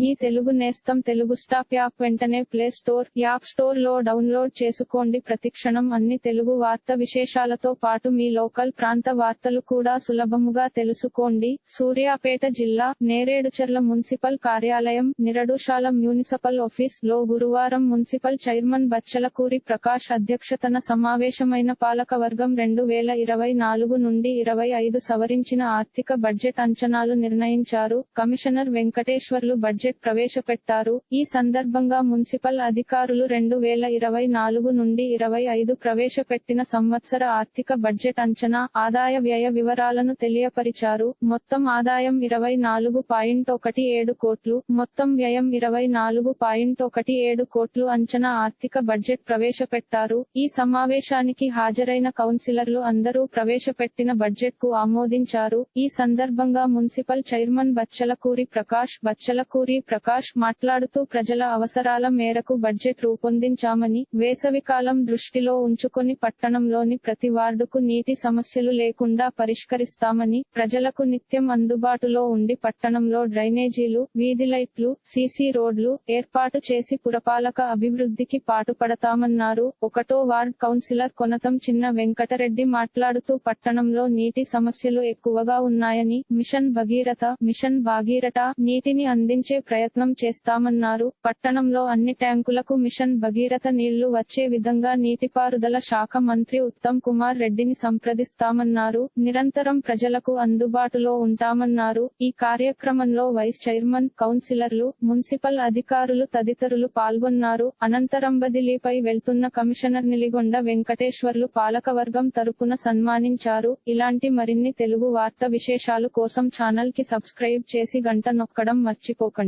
మీ తెలుగు నేస్తం Telugu stop app వెంటనే play store app స్టోర్లో డౌన్లోడ్ చేసుకోండి. ప్రతిక్షణం అన్ని తెలుగు వార్త విశేషాలతో పాటు మీ లోకల్ ప్రాంత వార్తలు కూడా సులభముగా తెలుసుకోండి. సూర్యాపేట జిల్లా నేరేడుచర్ల మున్సిపల్ కార్యాలయం నిరడుశాల మ్యూనిసిపల్ ఆఫీస్లో గురువారం మున్సిపల్ చైర్మన్ బచ్చలకూరి ప్రకాష్ అధ్యక్షతన సమావేశమైన పాలకవర్గం రెండు వేల ఇరవై నాలుగు నుండి ఇరవై ఐదు సవరించిన ఆర్థిక బడ్జెట్ అంచనాలు నిర్ణయించారు. కమిషనర్ వెంకటేశ్వర్లు బడ్జెట్ ప్రవేశపెట్టారు. ఈ సందర్భంగా మున్సిపల్ అధికారులు రెండు వేల ఇరవై నాలుగు నుండి ఇరవై ఐదు ప్రవేశపెట్టిన సంవత్సర ఆర్థిక బడ్జెట్ అంచనా ఆదాయ వ్యయ వివరాలను తెలియపరిచారు. మొత్తం ఆదాయం ఇరవై నాలుగు పాయింట్ ఒకటి ఏడు కోట్లు మొత్తం వ్యయం ఇరవై నాలుగు పాయింట్ ఒకటి ఏడు కోట్లు అంచనా ఆర్థిక బడ్జెట్ ప్రవేశపెట్టారు. ఈ సమావేశానికి హాజరైన కౌన్సిలర్లు అందరూ ప్రవేశపెట్టిన బడ్జెట్కు ఆమోదించారు. ఈ సందర్భంగా మున్సిపల్ చైర్మన్ బచ్చలకూరి ప్రకాష్ బచ్చలకూరి ప్రకాష్ మాట్లాడుతూ ప్రజల అవసరాల మేరకు బడ్జెట్ రూపొందించామని వేసవికాలం దృష్టిలో ఉంచుకొని పట్టణంలోని ప్రతి వార్డుకు నీటి సమస్యలు లేకుండా పరిష్కరిస్తామని ప్రజలకు నిత్యం అందుబాటులో ఉండి పట్టణంలో డ్రైనేజీలు వీధి లైట్లు సీసీ రోడ్లు ఏర్పాటు చేసి పురపాలక అభివృద్ధికి పాటుపడతామన్నారు. ఒకటో వార్డ్ కౌన్సిలర్ కొనతం చిన్న వెంకటరెడ్డి మాట్లాడుతూ పట్టణంలో నీటి సమస్యలు ఎక్కువగా ఉన్నాయని మిషన్ భగీరథ మిషన్ భాగీరథ నీటిని అందించే ప్రయత్నం చేస్తామన్నారు. పట్టణంలో అన్ని ట్యాంకులకు మిషన్ భగీరథ నీళ్ళు వచ్చే విధంగా నీటిపారుదల శాఖ మంత్రి ఉత్తమ్ కుమార్ రెడ్డిని సంప్రదిస్తామన్నారు. నిరంతరం ప్రజలకు అందుబాటులో ఉంటామన్నారు. ఈ కార్యక్రమంలో వైస్ చైర్మన్ కౌన్సిలర్లు మున్సిపల్ అధికారులు తదితరులు పాల్గొన్నారు. అనంతరం బదిలీపై వెళ్తున్న కమిషనర్ నిలిగొండ వెంకటేశ్వర్లు పాలకవర్గం తరపున సన్మానించారు. ఇలాంటి మరిన్ని తెలుగు వార్త విశేషాలు కోసం ఛానల్కి సబ్స్క్రైబ్ చేసి గంట నొక్కడం మర్చిపోకండి.